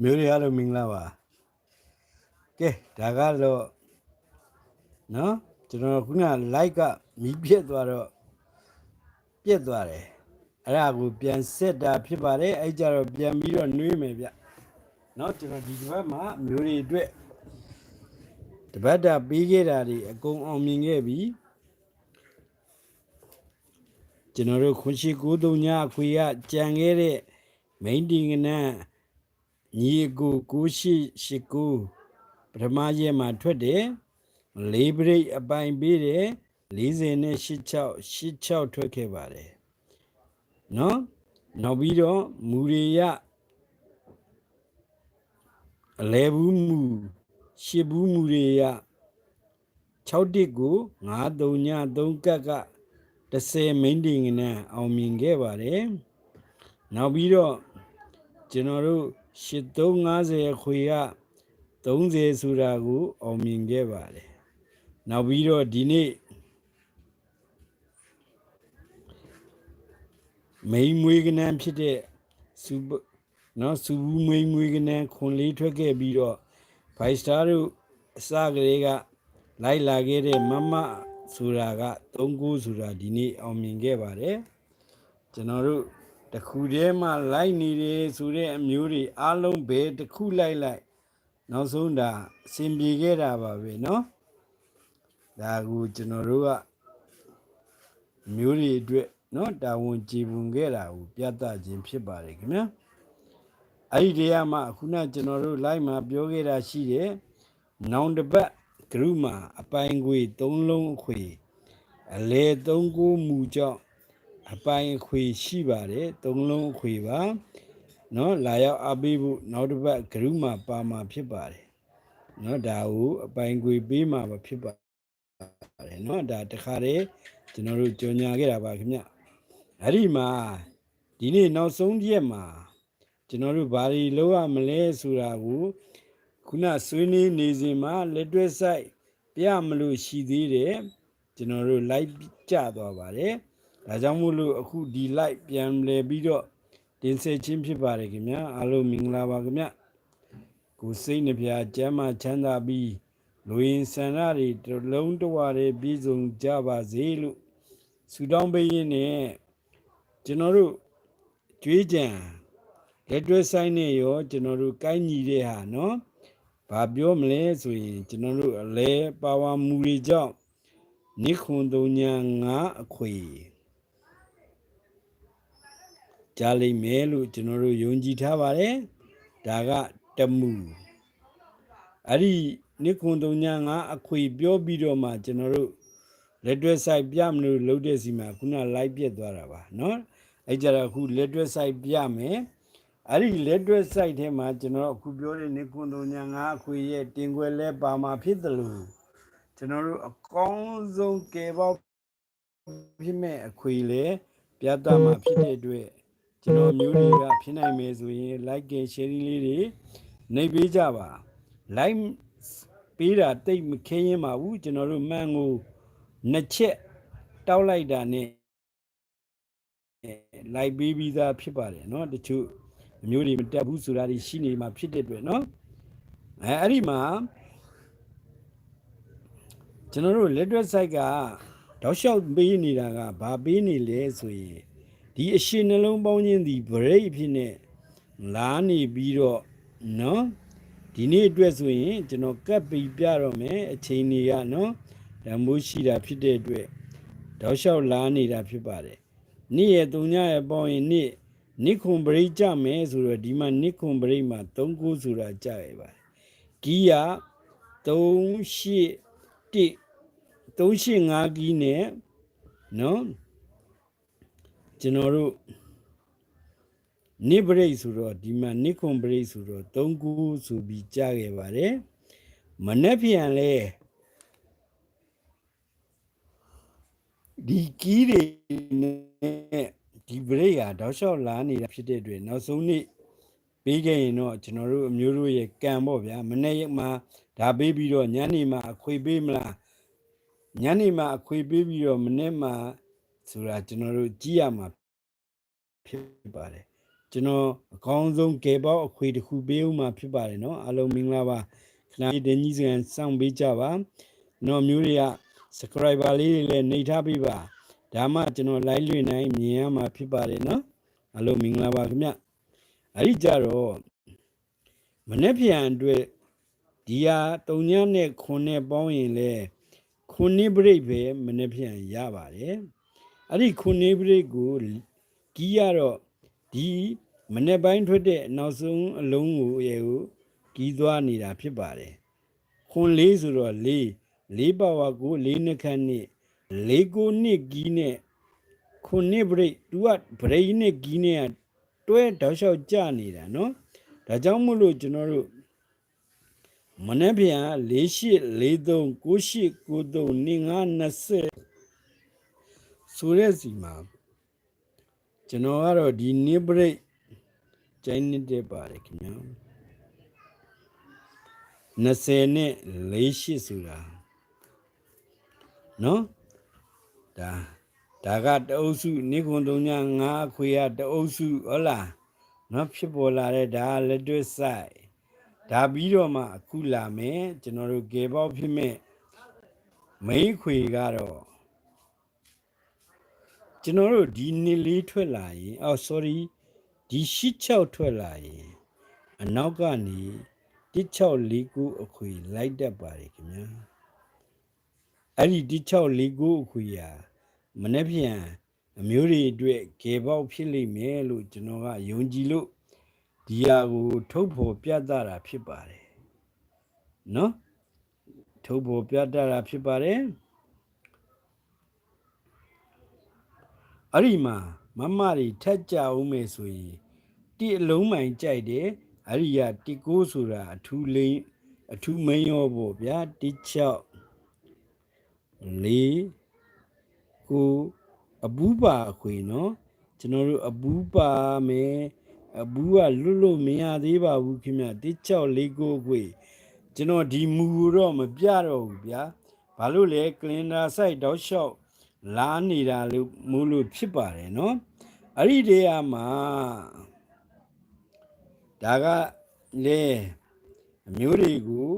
မျိုးတွေအားလုံးမင်္ဂလာပါကဲဒါကတော့နော်ကျွန်တော်ခုန like ကမီးပြက်သွားတော့ပြက်သွားတယ်အဲ့ဒါကိုပြန်ဆက်တာဖြစ်ပါတယ်အဲ့ကြတော့ပြန်ပြီးတော့နှွေးမယ်ဗျနော်ကျွန်တော်ဒီတစ်ပတ်မှာမျိုးတွေအတွက်တပတ်တာပြီးခဲ့တာတွေအကုန်အောင်မြင်ခဲ့ပြီကျွန်တော်တို့ခွန်ရှိ93ညအခွေကကြံခဲ့တဲ့ main တင်ကနန်း ညီကို9889ပထမရက်မှာထွက်တယ်လေးပရိတ်အပိုင်ပေးတယ်40နဲ့86 86ထွက်ခဲ့ပါတယ်နော်နောက်ပြီးတော့မူရီရအလဲဘူးမူရှစ်ဘူးမူရီရ6တစ်ကို93ည3ကက်က10မိန်းတင်ကနန်းအောင်မြင်ခဲ့ပါတယ်နောက်ပြီးတော့ကျွန်တော်တို့ 8350ခွေက30ဆိုတာကိုအောင်မြင်ခဲ့ပါတယ်နောက်ပြီးတော့ဒီနေ့မိန်မွေးကနန်းဖြစ်တဲ့စူနော်စူဘူးမွေးမွေးကနန်းခွန်လေးထွက်ခဲ့ပြီးတော့5 star တို့အစကလေးကလိုက်လာခဲ့တဲ့မမဆိုတာက39ဆိုတာဒီနေ့အောင်မြင်ခဲ့ပါတယ်ကျွန်တော်တို့ တခုတည်းမှလိုက်နေတယ်ဆိုတဲ့အမျိုးတွေအားလုံးပဲတခုလိုက်လိုက်နောက်ဆုံးဒါအစင်ပြေခဲ့တာပါပဲเนาะဒါကိုကျွန်တော်တို့ကမျိုးတွေအတွက်เนาะတာဝန်ကြည်ပွန်ခဲ့တာကိုပြသခြင်းဖြစ်ပါတယ်ခင်ဗျာအဲ့ဒီတရားမှာခုနကျွန်တော်တို့ live မှာပြောခဲ့တာရှိတယ်နောင်တပတ်ဂရုမှာအပိုင်ခွေ၃လုံးအခွေအလေ၃ကိုမူကြောင့် အပိုင်အခွေရှိပါတယ်သုံးလုံးအခွေပါနော်လာရောက်အပိဖို့နောက်တစ်ပတ်ဂရုမပါမှာဖြစ်ပါတယ်နော်ဒါကိုအပိုင်ခွေပေးမှာမဖြစ်ပါတယ်နော်ဒါတခါတည်းကျွန်တော်တို့ကြော်ညာခဲ့တာပါခင်ဗျအဲ့ဒီမှာဒီနေ့နောက်ဆုံးရက်မှာကျွန်တော်တို့ဘာတွေလုပ်ရမလဲဆိုတာကိုခုနဆွေးနွေးနေစဉ်မှာလက်တွဲဆိုင်ပြမလို့ရှိသေးတယ်ကျွန်တော်တို့လိုက်ကြသွားပါတယ် ဒါကြောင့်မို့လို့အခုဒီ live ပြန်လဲပြီးတော့တင်ဆက်ခြင်းဖြစ်ပါတယ်ခင်ဗျာအားလုံးမင်္ဂလာပါခင်ဗျကိုစိတ်နှပြကျမ်းမာချမ်းသာပြီးလူရင်ဆန္ဒတွေတစ်လုံးတစ်ဝါတွေပြည့်စုံကြပါစေလို့ဆုတောင်းပေးရင်းနဲ့ကျွန်တော်တို့ကြွေးကြံလက်တွဲဆိုင်နဲ့ရောကျွန်တော်တို့ကိုင်းညီတဲ့ဟာနော်ဘာပြောမလဲဆိုရင်ကျွန်တော်တို့အလဲပါဝါမူတွေကြောင့်နိခွန်တုံညာငါအခွေ ကြားလိမ့်မယ်လို့ကျွန်တော်တို့ယုံကြည်ထားပါတယ်ဒါကတမှုအဲ့ဒီနိခွန်တုံညာငါအခွေပြောပြီးတော့မှကျွန်တော်တို့လက်တွဲဆိုင်ပြမလို့လှုပ်တဲ့စီမှာခုနလိုက်ပြက်သွားတာပါเนาะအဲ့ကြတော့အခုလက်တွဲဆိုင်ပြမယ်အဲ့ဒီလက်တွဲဆိုင်ထဲမှာကျွန်တော်အခုပြောတဲ့နိခွန်တုံညာငါအခွေရဲ့တင်ခွဲလဲပါမှာဖြစ်တယ်လို့ကျွန်တော်တို့အကောင်းဆုံးကယ်ပေါဖြစ်မဲ့အခွေလေပြတ်သားမှာဖြစ်တဲ့အတွက် ကျွန်တော်မျိုးတွေကဖြစ်နိုင်မယ်ဆိုရင် like and share လေးတွေနှိပ်ပေးကြပါ like ပေးတာတိတ်မခင်းရင်ပါဘူးကျွန်တော်တို့မှန်ကိုနှစ်ချက်တောက်လိုက်တာနဲ့ like ပေးပြီးသားဖြစ်ပါတယ်เนาะတချို့အမျိုးတွေမတက်ဘူးဆိုတာတွေရှိနေမှာဖြစ်တဲ့အတွက်เนาะအဲအဲ့ဒီမှာကျွန်တော်တို့ letterhead site ကတောက်လျှောက်ပေးနေတာကဘာပေးနေလဲဆိုရင် ဒီအရှင်နှလုံးပေါင်းခြင်းဒီ break အဖြစ်နဲ့လာနေပြီးတော့နော်ဒီနေ့အတွက်ဆိုရင်ကျွန်တော်ကပ်ပြီးပြတော့မယ်အချိန်တွေကနော်ဓမ္မိုးရှိတာဖြစ်တဲ့အတွက်တောက်လျှောက်လာနေတာဖြစ်ပါတယ်နေ့ရဲ့၃ညရဲ့ပေါင်းရင်နေ့နိခွန်ပရိကြမယ်ဆိုတော့ဒီမှာနိခွန်ပရိမှာ၃ခုဆိုတာကြရပါတယ်ကီးယာ3ရှစ်1 385ကီးနဲ့နော် ကျွန်တော်တို့နိပရိတ်ဆိုတော့ဒီမှာနိခွန်ပရိတ်ဆိုတော့3ခုဆိုပြီးကြားခဲ့ပါတယ်မနေ့ပြန်လဲဒီကီးတွေနဲ့ဒီပရိတ်ဟာတောက်လျှောက်လာနေတာဖြစ်တဲ့အတွက်နောက်ဆုံးနေ့ပေးခဲ့ရင်တော့ကျွန်တော်တို့အမျိုးတို့ရဲ့ကံပေါ့ဗျာမနေ့မှာဒါပေးပြီးတော့ညနေမှာအခွေပေးမလားညနေမှာအခွေပေးပြီးတော့မနေ့မှာ ဆိုတာကျွန်တော်တို့ကြည့်ရမှာဖြစ်ပါတယ်ကျွန်တော်အကောင်းဆုံးကဲပေါက်အခွေတစ်ခုပေးဦးမှာဖြစ်ပါတယ်နော်အားလုံးမင်္ဂလာပါခဏလေးဒင်းကြီးစကန်စောင့်ပေးကြပါနော်မျိုးတွေက subscriber လေးတွေလည်းနှိပ်ထားပေးပါဒါမှကျွန်တော် live လွှင့်နိုင်မြင်ရမှာဖြစ်ပါတယ်နော်အားလုံးမင်္ဂလာပါခင်ဗျအဲ့ဒီကြတော့မနေ့ပြန်အတွက်ဒီဟာတုံညနဲ့ခွန်နဲ့ပေါင်းရင်လဲခွန်နှစ်ပြိတ်ပဲမနေ့ပြန်ရပါတယ် အဲ့ဒီခွန်နိပရိတ်ကိုကြီးရတော့ဒီမနေ့ပိုင်းထွက်တဲ့နောက်ဆုံးအလုံးကိုရေကိုကြီးသွားနေတာဖြစ်ပါတယ်ခွန်လေးဆိုတော့လေးလေးပါဝါကိုလေးနှစ်ခန့်နဲ့လေးကိုနှစ်ကြီးနဲ့ခွန်နှစ်ပရိတ်သူကပရိတ်နဲ့ကြီးနဲ့တွဲတောက်လျှောက်ကြနေတာနော်ဒါကြောင့်မို့လို့ကျွန်တော်တို့မနေ့ပြန်4843 9893 9520 ဆိုတဲ့စီမှာကျွန်တော်ကတော့ဒီနိပရိတ်ကျိုင်းနေတဲ့ပါတယ်ခင်ဗျာ20နဲ့48ဆိုတာနော်ဒါဒါကတအုပ်စုနိခွန်3ည5အခွေရတအုပ်စုဟုတ်လားနော်ဖြစ်ပေါ်လာတဲ့ဒါလက်တွေ့ဆိုင်ဒါပြီးတော့မှအခုလာမယ်ကျွန်တော်တို့ကေပေါဖြစ်မဲ့မိန်းခွေကတော့ ကျွန်တော်တို့ဒီနှစ်လေးထွက်လာရင်အော် sorry ဒီရှစ်6ထွက်လာရင်အနောက်ကနေ1649အခွေလိုက်တတ်ပါတယ်ခင်ဗျာအဲ့ဒီ1649အခွေရာမနေ့ပြန်အမျိုးတွေအတွက်ကေပေါက်ဖြစ်လိမ့်မယ်လို့ကျွန်တော်ကယုံကြည်လို့ဒီဟာကို ထုတ်ဖော်ပြသတာဖြစ်ပါတယ်နော်ထုတ်ဖော်ပြသတာဖြစ်ပါတယ် အဲ့ဒီမှာမမတွေထက်ကြအောင်မယ်ဆိုရင်တိအလုံးမိုင်ကြိုက်တယ်အဲ့ဒီကတိကိုးဆိုတာအထူးလိမ့်အထူးမင်းရောပေါ့ဗျာတိ6 4ကိုအဘူးပါအခွေနော်ကျွန်တော်တို့အဘူးပါမယ်အဘူးကလွတ်လို့မရသေးပါဘူးခင်ဗျတိ6 4ကိုအခွေကျွန်တော်ဒီမူတော့မပြတော့ဘူးဗျာဘာလို့လဲကလင်ဒါဆိုင်တောက်လျှောက် လာနေတာလို့မို့လို့ဖြစ်ပါတယ်နော်အဲ့ဒီတည်းအမှာဒါကလေအမျိုးတွေကို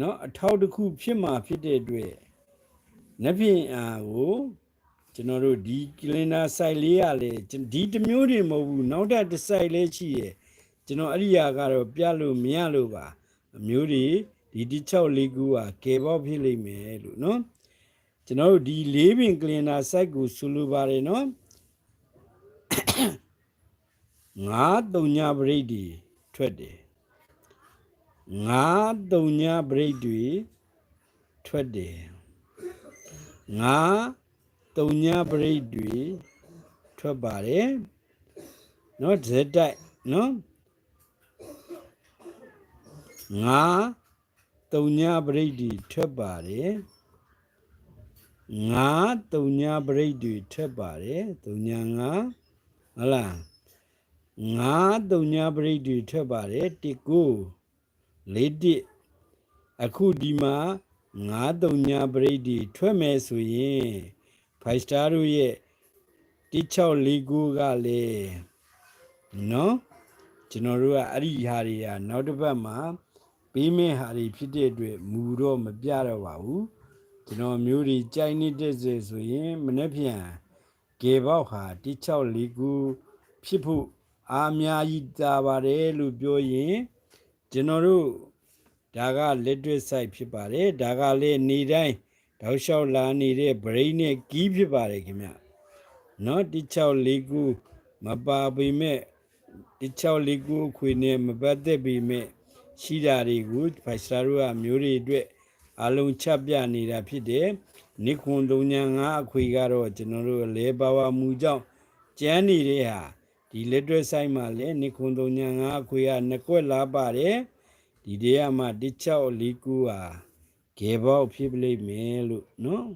နော်အထောက်တစ်ခုဖြစ်မှာဖြစ်တဲ့အတွက်နှစ်ဖြင့်အာကိုကျွန်တော်တို့ဒီကလင်ဒါဆိုင်လေးရလေဒီတစ်မျိုးတွေမဟုတ်ဘူးနောက်ထပ်တစ်ဆိုင်လေးရှိရယ်ကျွန်တော်အဲ့ဒီဟာကတော့ပြလို့မရလို့ပါအမျိုးတွေဒီတိ6လေးခုကကေပေါဖြစ်လိမ့်မယ်လို့နော် ကျွန်တော်တို့ဒီလေးပင်ကလင်နာစိုက်ကိုဆိုလိုပါတယ်နော်ငါးတုံညာပရိတ်တွေထွက်တယ်ငါးတုံညာပရိတ်တွေထွက်တယ်ငါးတုံညာပရိတ်တွေထွက်ပါတယ်နော်ဇက်တိုက်နော်ငါးတုံညာပရိတ်တွေထွက်ပါတယ် ငါးတုံညာပရိတ်တွေထွက်ပါတယ်တုံညာငါဟုတ်လားငါးတုံညာပရိတ်တွေထွက်ပါတယ်တစ်ကိုလေးတစ်အခုဒီမှာငါးတုံညာပရိတ်တွေထွက်မယ်ဆိုရင်5 star တို့ရဲ့1649ကလည်းနော်ကျွန်တော်တို့ကအဲ့ဒီဟာတွေကနောက်တစ်ပတ်မှာပေးမဲ့ဟာတွေဖြစ်တဲ့အတွက်မူတော့မပြတော့ပါဘူး ကျွန်တော်မျိုးတွေကြိုက်နေတဲ့စေဆိုရင်မနေ့ပြန်ကေပေါက်ဟာ1649ဖြစ်ဖို့အားများကြီးတာပါတယ်လို့ပြောရင်ကျွန်တော်တို့ဒါက literate site ဖြစ်ပါတယ်ဒါကလည်းနေတိုင်းတောက်လျှောက်လာနေတဲ့ brain နဲ့ကီးဖြစ်ပါတယ်ခင်ဗျเนาะ1649မပါပေမဲ့1649ခွေနဲ့မပတ်သက်ပေမဲ့ရှိတာတွေကိုဖိုက်စတာတို့ကမျိုးတွေအတွက် အလုံးချက်ပြနေတာဖြစ်တယ်နိခွန်သုံးညာငါအခွေကတော့ကျွန်တော်တို့လဲပါဝမူကြောင့်ကျန်းနေတဲ့ဟာဒီလက်တွဲဆိုင်မှာလဲနိခွန်သုံးညာငါအခွေကနှစ်ကွက်လာပါတယ်ဒီတည်းကမှတချောက်လေးကူဟာဂေဘောက်ဖြစ်လိမ့်မယ်လို့နော်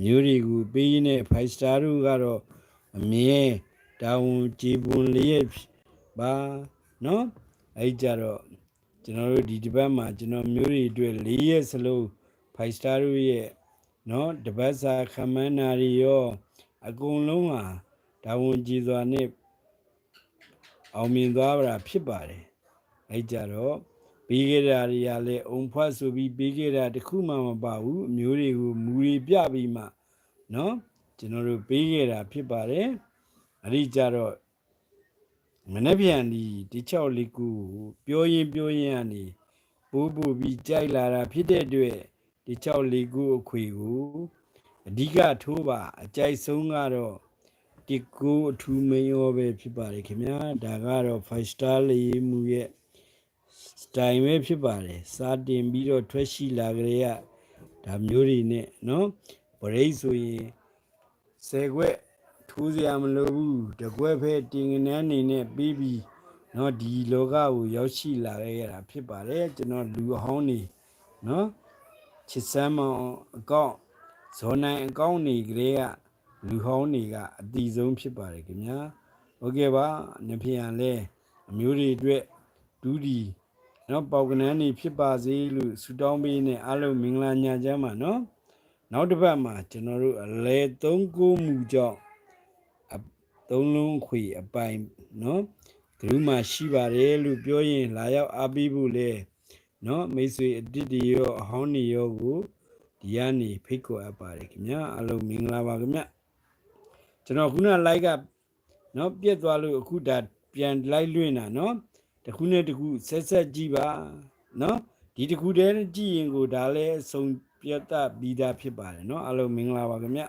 မျိုးတွေကိုပေးရင်းနဲ့ဖိုက်စတာတို့ကတော့အမြဲတာဝန်ကြည်ပွန်လျက်ပါနော်အဲ့ကြတော့ ကျွန်တော်တို့ဒီဒီဘက်မှာကျွန်တော်မျိုးတွေအတွက်၄ရက်စလုံး5 star တို့ရဲ့เนาะတပတ်စာခမန်းနာရီရောအကုန်လုံးဟာ ဒါဝန်ကြီးစွာနဲ့အောင်မြင်သွားတာဖြစ်ပါတယ်အဲကြတော့ပြီးခဲ့တာတွေကလည်းအုံဖွက်ဆိုပြီးပြီးခဲ့တာတစ်ခုမှမပါဘူးအမျိုးတွေကိုမူတွေပြပြီးမှเนาะကျွန်တော်တို့ပြီးခဲ့တာဖြစ်ပါတယ်အဲ့ဒီကြတော့ မနေ့ပြန်ဒီဒီချောက်လေးကူပြောရင်ပြောရင်ကနေပိုးပို့ပြီးကြိုက်လာတာဖြစ်တဲ့အတွက်ဒီချောက်လေးကူအခွေကိုအဓိကထိုးပါအကြိုက်ဆုံးကတော့ဒီကိုအထူးမင်းရောပဲဖြစ်ပါတယ်ခင်ဗျာဒါကတော့5 star လေးမူရဲ့စတိုင်ပဲဖြစ်ပါတယ်စာတင်ပြီးတော့ထွက်ရှိလာကြရဒါမျိုးတွေနဲ့နော်ဗရိတ်ဆိုရင်ဆယ်ခွက် ထိုးစရာမလိုဘူးတကွက်ဖဲတင်ငနန်းနေနဲ့ပြီးပြီးနော်ဒီလောကကိုရောက်ရှိလာခဲ့ရတာဖြစ်ပါတယ်ကျွန်တော်လူအဟောင်းနေနော်ချစ်စမ်းမောင်အကောင့်ဇော်နိုင်အကောင့်နေကြတဲ့ကလူဟောင်းတွေကအတီဆုံးဖြစ်ပါတယ်ခင်ဗျာဟုတ်ကဲ့ပါနှစ်ဖျံလဲအမျိုးတွေအတွက်ဒူးဒီနော်ပေါကနန်းနေဖြစ်ပါစေလို့ဆုတောင်းပေးနေအားလုံးမင်္ဂလာညချမ်းပါနော်နောက်တစ်ပတ်မှာကျွန်တော်တို့အလဲသုံးကိုမူကြောင့်အ သုံးလုံးခွေအပိုင်နော်ဂရုမှရှိပါတယ်လို့ပြောရင်လာရောက်အားပေးဖို့လေနော်မိတ်ဆွေအတိတ်တွေရောအဟောင်းတွေရောကိုဒီကနေဖိတ်ခေါ်အပ်ပါတယ်ခင်ဗျာအားလုံးမင်္ဂလာပါခင်ဗျကျွန်တော်ခုန like ကနော်ပြက်သွားလို့အခုဒါပြန် like လွှင့်တာနော်တစ်ခုနဲ့တစ်ခုဆက်ဆက်ကြည့်ပါနော်ဒီတစ်ခုတည်းကြည့်ရင်ကိုဒါလည်းအဆုံးပြတ်တတ်ပြီးသားဖြစ်ပါတယ်နော်အားလုံးမင်္ဂလာပါခင်ဗျ